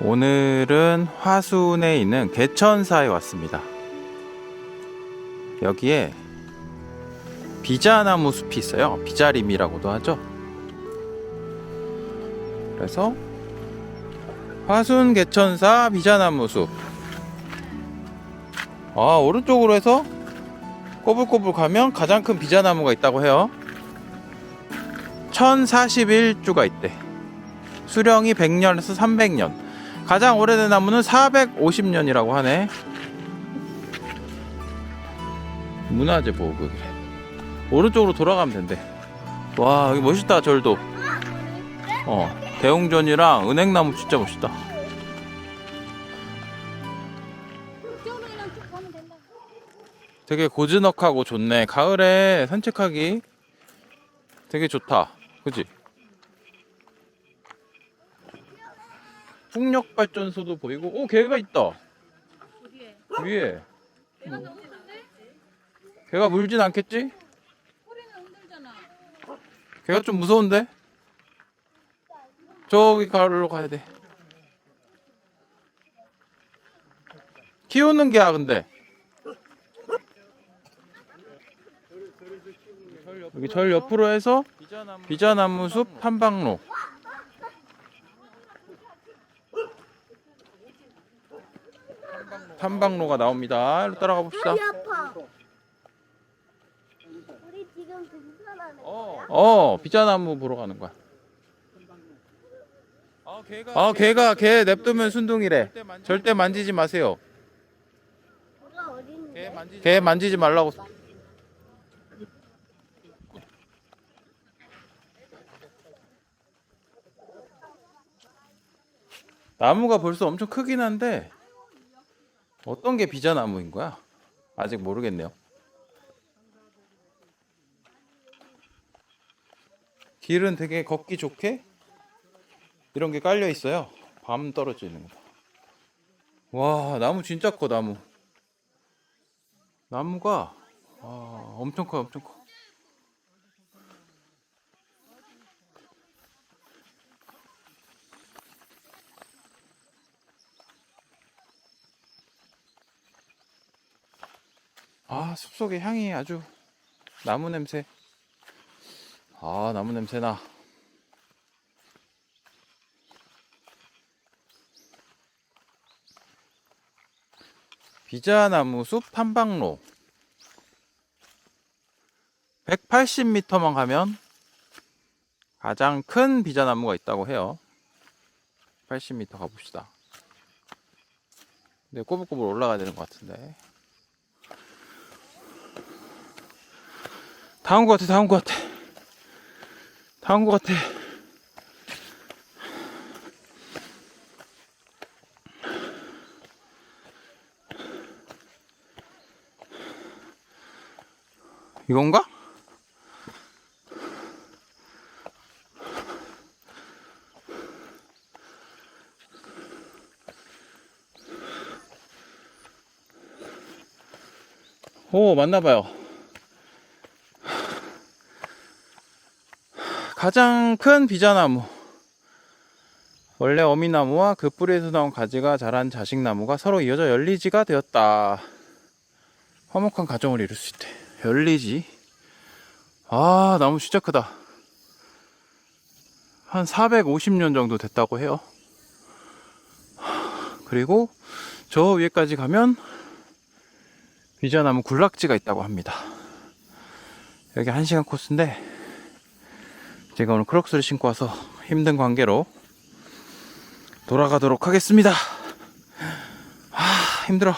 오늘은 화순에 있는 개천사에 왔습니다. 여기에 비자나무 숲이 있어요. 비자림이라고도 하죠. 그래서 화순 개천사 비자나무 숲. 아, 오른쪽으로 해서 꼬불꼬불 가면 가장 큰 비자나무가 있다고 해요. 1041주가 있대. 수령이 100년에서 300년. 가장 오래된 나무는 450년이라고 하네. 문화재 보호구역이래. 오른쪽으로 돌아가면 된대. 와, 여기 멋있다, 절도. 어, 대웅전이랑 은행나무 진짜 멋있다. 되게 고즈넉하고 좋네. 가을에 산책하기 되게 좋다. 그지? 풍력 발전소도 보이고, 오, 개가 있다. 위에. 너무 큰데? 개가 물진 않겠지? 개가 좀 무서운데? 저기 가을로 가야 돼. 키우는 개야, 근데. 여기 절 옆으로 해서 비자나무 숲 한방로. 탐방로가 나옵니다. 일로 따라가 봅시다. 아파. 우리 지금 등산하는 어, 어, 비자나무 보러 가는 거야. 아, 걔가 걔 냅두면 순둥이래. 절대 만지지 마세요. 어딨는데? 걔 만지지 말라고. 나무가 벌써 엄청 크긴 한데 어떤 게 비자나무인 거야? 아직 모르겠네요. 길은 되게 걷기 좋게 이런 게 깔려 있어요. 밤 떨어져 있는 거. 와, 나무 진짜 커, 나무. 나무가 와, 엄청 커, 엄청 커. 아, 숲속의 향이 아주 나무 냄새. 아, 나무 냄새 나. 비자나무 숲 탐방로 180m만 가면 가장 큰 비자나무가 있다고 해요 80m 가봅시다 근데 꼬불꼬불 올라가야 되는 것 같은데 다 온 것 같아 다 온 것 같아 다 온 것 같아 이건가? 오, 맞나봐요. 가장 큰 비자나무. 원래 어미나무와 그 뿌리에서 나온 가지가 자란 자식나무가 서로 이어져 열리지가 되었다. 화목한 가정을 이룰 수 있대. 열리지. 아, 나무 진짜 크다. 한 450년 정도 됐다고 해요. 그리고 저 위에까지 가면 비자나무 군락지가 있다고 합니다. 여기 1시간 코스인데 제가 오늘 크록스를 신고 와서 힘든 관계로 돌아가도록 하겠습니다. 아, 힘들어.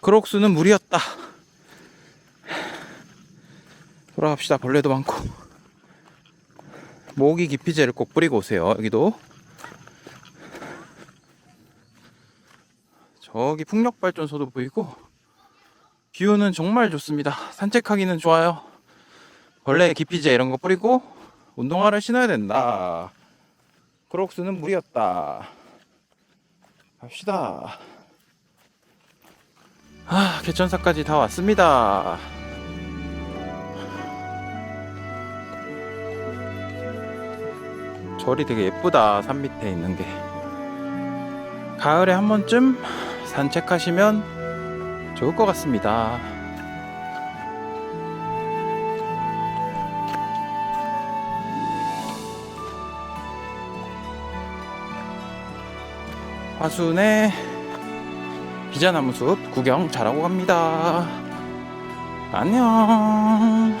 크록스는 무리였다. 돌아갑시다. 벌레도 많고. 모기 기피제를 꼭 뿌리고 오세요. 여기도. 저기 풍력발전소도 보이고 뷰는 정말 좋습니다. 산책하기는 좋아요. 벌레 기피제 이런 거 뿌리고 운동화를 신어야 된다. 크록스는 무리였다. 갑시다. 아, 개천사까지 다 왔습니다. 벌이 되게 예쁘다 산 밑에 있는 게 가을에 한 번쯤 산책하시면 좋을 것 같습니다 화순의 비자나무 숲 구경 잘하고 갑니다. 안녕